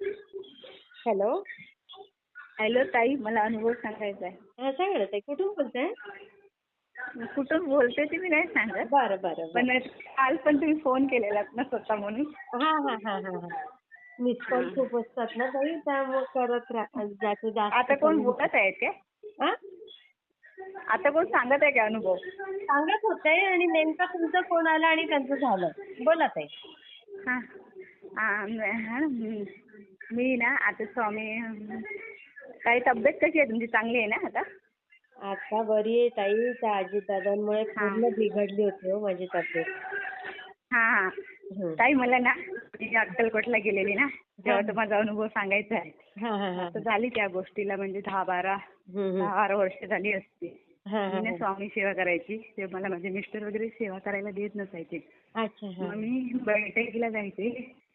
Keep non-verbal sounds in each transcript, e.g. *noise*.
Hello. Hello ताई मला अनुभव सांगायचा आहे. हा सांगा ना ताई कुठून बोलताय? कुठून बोलते ते मी नाही सांगत. बरं बरं पण काल पण तुम्ही फोन केलेला ना स्वतः म्हणून. हा हा हा हा हा. मिस कॉल खूप असतात ना ताई त्यामुळे करत राहा. जास्त आता कोण बोलत आहेत काय हा? आता कोण सांगत आहे का अनुभव? सांगत होते आणि नेमका तुमचा फोन आला आणि त्यांचं झालं. बोला ताई. हा. हा. मी ना आता स्वामी काही तब्येत कशी आहे तुमची? चांगली आहे ना आता? आता बरी आहे ताई. त्या आजीदादांमुळे पूर्ण बिघडली होती हो माझी तब्येत. हा. हा. ताई मला ना मी अक्कलकोटला गेलेली ना तेव्हा तो माझा अनुभव सांगायचा आहे. हा हा हा. तर झाली त्या गोष्टीला म्हणजे दहा बारा हम्म. दहा बारा वर्ष झाली असती. हा मी ना हा. स्वामी सेवा करायची. ते मला माझे मिस्टर वगैरे सेवा करायला देत नसायचे. अच्छा हा. मग मी बैठकीला जायचे.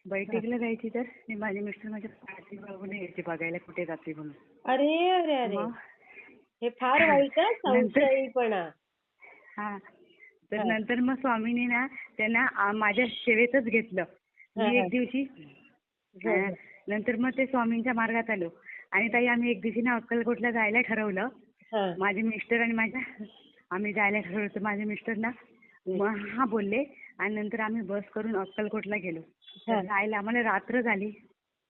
बैठकीला जायची तर? मी माझे मिस्टर माझ्या पाठी बघून यायचे बघायला कुठे जाते म्हणून. अरे अरे अरे. मग? हे फार वाईट *laughs* संशयीपणा. हा. तर हा. नंतर मग स्वामीने ना त्यांना आ, माझ्या सेवेतच घेतलं. हा, मी हा. एक दिवशी हा, हा. नंतर मग ते स्वामींच्या मार्गात आलो. आणि ताई आम्ही एक दिवशी ना अक्कलकोटला जायला ठरवलं. हा. माझे मिस्टर आणि माझ्या आम्ही जायला ठरवलं. होतं माझे मिस्टर ना हा. बोलले. आणि नंतर आम्ही बस करून अक्कलकोटला गेलो. हा. तर जायला आम्हाला रात्र झाली. हा,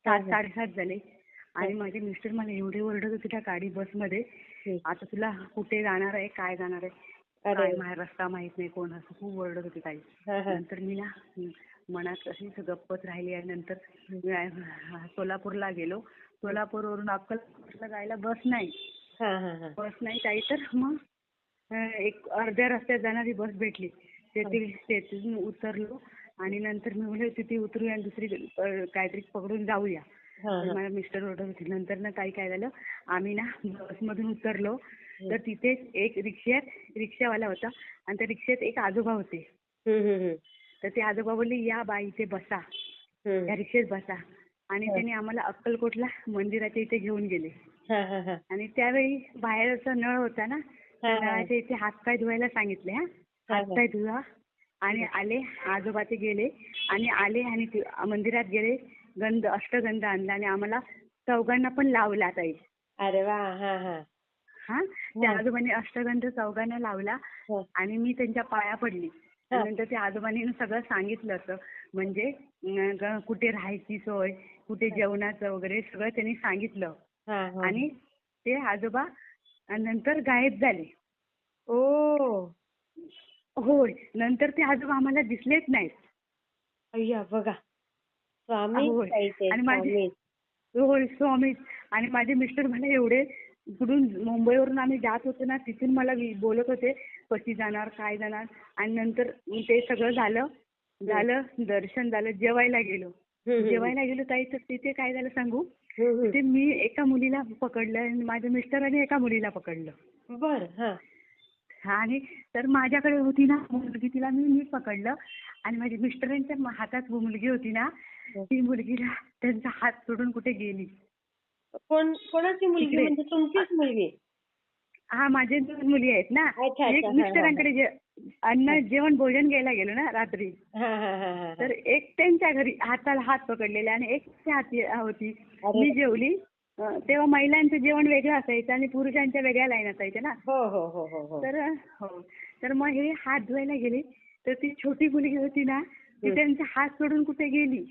सात हा. साडेसात झाले. आणि माझे मिस्टर मला एवढे ओरडत होते त्या गाडी बसमध्ये. आता तुला कुठे जाणार आहे काय जाणार आहे? रस्ता माहीत नाही कोण असं खूप ओरडत होती ताई. हा, हा. नंतर मी ना मनात अशीच गप्पच राहिली आणि नंतर सोलापूरला गेलो. सोलापूरवरून अक्कलकोटला जायला बस नाही. हा, हा, हा. बस नाही काही तर मग एक अर्ध्या रस्त्यात जाणारी बस भेटली. तेथील तेथून उतरलो. आणि नंतर मी म्हणले तिथे उतरूया आणि दुसरी काहीतरी पकडून जाऊया तर मिस्टर ओरडत होते नंतर ना काही काय झालं आम्ही ना बसमधून उतरलो तर तिथेच एक रिक्षात रिक्षावाला होता आणि त्या रिक्षात एक आजोबा होते. तर ते आजोबा बोलले या बा इथे बसा. या रिक्षेत बसा आणि. त्यांनी आम्हाला अक्कलकोटला मंदिराच्या इथे घेऊन गेले. आणि त्यावेळी बाहेरचा नळ होता ना. नळाच्या इथे हातपाय धुवायला सांगितले हा हा. हातपाय धुवा आणि आले आजोबा ते गेले आणि आले आणि ते मंदिरात गेले गंध अष्टगंध आणला आणि आम्हाला चौघांना पण लावला ताई. अरे वा हा हा. हा? त्या आजोबांनी अष्टगंध चौघांना लावला. आणि मी त्यांच्या पाया पडली. नंतर त्या आजोबांनी सगळं सांगितलं होतं. म्हणजे अं, कुठे राहायची सोय कुठे जेवणाचं वगैरे सगळं त्यांनी सांगितलं. हा, हा. आणि ते आजोबा नंतर गायब झाले. ओ. होय. नंतर ते आजोबा आम्हाला दिसलेच नाहीत. अय्या बघा. स्वामी होय. ते, आणि माझे- होय स्वामी. आणि माझे मिस्टर मला एवढे इकडून मुंबईवरून आम्ही जात होतो ना तिथून मला वि- बोलत होते कशी जाणार काय जाणार. आणि नंतर ते सगळं झालं. झालं दर्शन झालं जेवायला गेलो. हम्म, हम्म. जेवायला गेलो ताई. तर तिथे काय झालं सांगू? हम्म. तिथे मी एका मुलीला पकडलं आणि माझ्या मिस्टरांनी एका मुलीला पकडलं. बर हा. आणि तर माझ्याकडे होती ना मुलगी तिला मी मी पकडलं. आणि माझ्या मिस्टरांच्या हातात मुलगी होती ना ती मुलगीला त्यांचा हात सोडून कुठे गेली? कोण कोणाची मुलगी. म्हणजे तुमचीच मुलगी? हा माझे दोन मुली आहेत ना. एक हा, मिस्टरांकडे अन्न जेवण भोजन घ्यायला गेलो ना रात्री. हा हा हा हा तर एक त्यांच्या घरी हाताला हात पकडलेले आणि एक हाती होती. मी जेवली. तेव्हा महिलांचं जेवण वेगळं असायचं आणि पुरुषांच्या वेगळ्या लाईन असायच्या ना. हो हो हो हो हो. तर हो. तर मग हे हात धुवायला गेले तर ती छोटी मुलगी होती ना ती. त्यांचा हात सोडून कुठे गेली?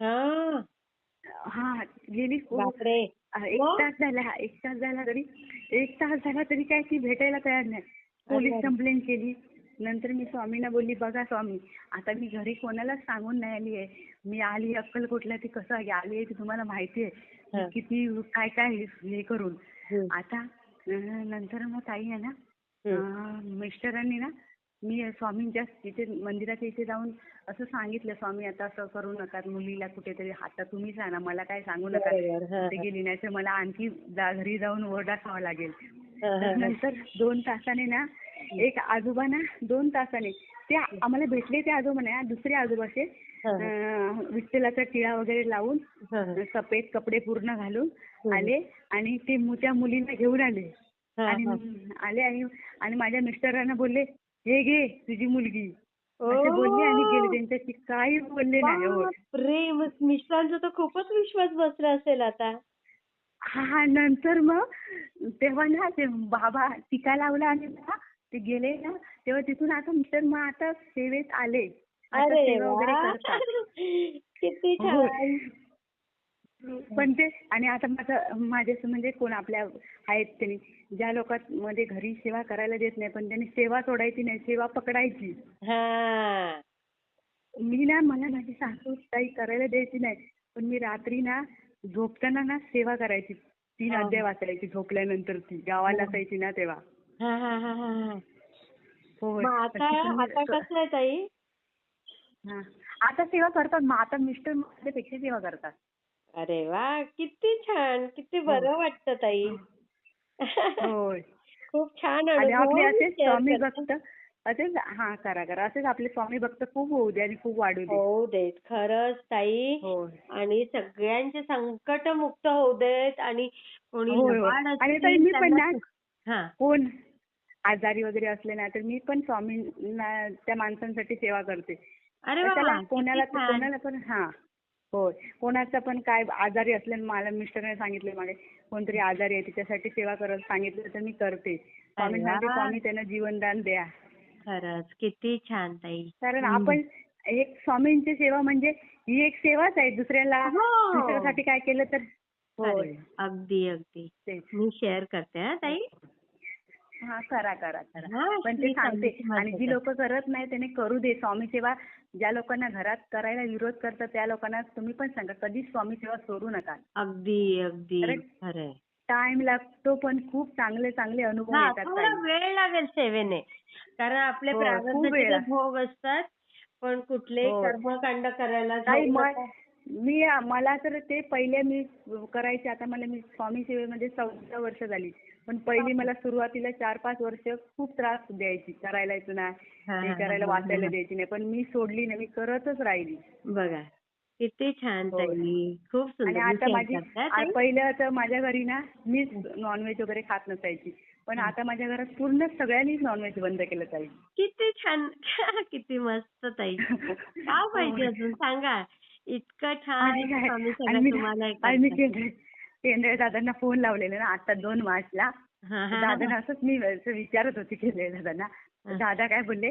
हा. हा गेली बापरे. एक? तास झाला हा, एक तास झाला तरी एक तास झाला तरी काय ती भेटायला तयार नाही. पोलीस. कंप्लेंट केली. नंतर मी स्वामींना बोलली बघा स्वामी आता मी घरी कोणालाच सांगून नाही आली आहे. मी आली अक्कलकोटला ती कसं आली आहे ती तुम्हाला माहिती आहे. किती काय काय हे करून. आता नंतर मग ताई आहे ना मिस्टरांनी ना मी स्वामींच्या तिथे मंदिराच्या इथे जाऊन असं सांगितलं स्वामी आता असं करू नका मुलीला कुठेतरी आता तुम्हीच आणा मला काय सांगू नका ते. गेली नाही तर मला आणखी घरी जाऊन ओरडा खावा लागेल तर. नंतर दोन तासाने ना एक आजोबा ना दोन तासाने ते आम्हाला भेटले ते आजोबा नाही दुसरे आजोबाचे विठ्ठलाचा टिळा वगैरे लावून. सफेद कपडे पूर्ण घालून. आले आणि ते मु- त्या मुलीला घेऊन आले. आणि. आले आणि माझ्या मिस्टरांना बोलले हे घे तुझी मुलगी. असे बोलले आणि गेले. त्यांच्याशी काही बोलले नाही हो. मिस्टरांचा तर खूपच विश्वास बसला असेल आता. हा नंतर मग तेव्हा ना ते बाबा टीका लावला आणि ना ते गेले ना तेव्हा तिथून आता मिस्टर मग आता सेवेत आले. आता अरे सेवा वगैरे वा. करतात. किती हो. छान. पण ते आणि आता माझं माझे असं म्हणजे कोण आपल्या आहेत त्यांनी ज्या लोकांमध्ये घरी सेवा करायला देत नाही पण त्यांनी सेवा सोडायची नाही सेवा पकडायची. हा. मी ना मला माझी सासू काही करायला द्यायची नाही पण मी रात्री ना झोपताना ना सेवा करायची. तीन हा. अध्याय वाचायची झोपल्यानंतर ती. गावाला हो. असायची ना तेव्हा. हा हा हा हा हा. मग आता आता कसं आहे ताई? हा. आता सेवा करतात मग. आता मिस्टर माझ्यापेक्षा सेवा करतात. अरे वा. किती छान. किती हो. बरं वाटतं ताई. होय. खूप छान आणि अनुभव स्वामी करता. असेच हा करा करा. असेच आपले स्वामी भक्त खूप होऊ दे आणि खूप वाढू दे. होऊ देत. खरंच ताई. आणि सगळ्यांचे संकट मुक्त होऊ देत आणि कोणी आणि ताई मी पण ना- हा. कोण? आजारी वगैरे असले ना तर मी पण स्वामी त्या माणसांसाठी सेवा करते अरे वा कोणाला. कोणाला पण हा होय कोणाचं पण काय आजारी असले मला मिस्टरने सांगितले मागे कोणतरी आजारी आहे तिच्यासाठी सेवा करत सांगितलं तर मी करते स्वामी सांगते. स्वामी त्यांना जीवनदान द्या खरंच किती छान ताई कारण. आपण एक स्वामींची सेवा म्हणजे ही एक सेवाच आहे दुसऱ्याला हो. दुसऱ्यासाठी काय केलं तर होय अगदी अगदी. मी शेअर करते हा ताई हा करा करा करा पण ते सांगते आणि जी लोक करत नाही त्याने करू दे स्वामी सेवा ज्या लोकांना घरात करायला विरोध करतात त्या लोकांना तुम्ही पण सांगा कधीच स्वामी सेवा सोडू नका अगदी अगदी अरे, खरंय टाइम लागतो पण खूप चांगले चांगले अनुभव हा येतात थोडा ताई. वेळ लागेल सेवेने कारण आपले हो, खूप प्रारब्धाचे वेळ. भोग असतात पण कुठलेही हो. कर्मकांड करायला ताई. मी मला तर ते पहिले मी करायचे आता मला मी स्वामी सेवेमध्ये चौदा वर्ष झाली. पण पहिली मला सुरुवातीला चार पाच वर्ष खूप त्रास द्यायची करायला येतो ना हा, हे हा, करायला हा, वाचायला हा. द्यायची नाही. पण मी सोडली नाही मी करतच राहिली. बघा किती छान. ताई खूप सुंदर आता माझी हा. पहिलं तर माझ्या घरी ना मीच नॉनव्हेज वगैरे खात नसायची. पण आता माझ्या घरात पूर्ण सगळ्यांनीच नॉनव्हेज बंद केलं ताई. किती छान *laughs* किती मस्त ताई. *laughs* काय पाहिजे अजून? सांगा. इतकं छान आणि काय- स्वामी आणि सगळं मी तुम्हाला हे आणि मी करतात. केंद्र केंद्रे दादांना फोन लावलेला ना आता दोन मार्चला. दादांना असंच मी विचारत होती केंद्रे दादांना. दादा काय बोलले.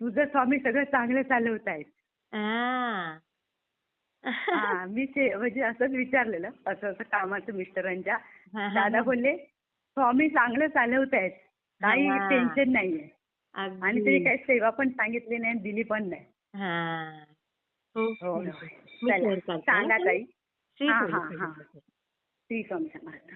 तुझं स्वामी सगळं चांगलं चालवत आहेत मी ते म्हणजे असंच विचारलेलं असं असं कामाचं मिस्टरांच्या दादा. बोलले स्वामी चांगलं चालवत आहेत काही. टेन्शन नाहीये आणि. तरी काही सेवा पण सांगितली नाही दिली पण नाही हा. हो. हो. सांगा हा ताई हा, हा, हा. समर्थ. श्री स्वामी समर्थ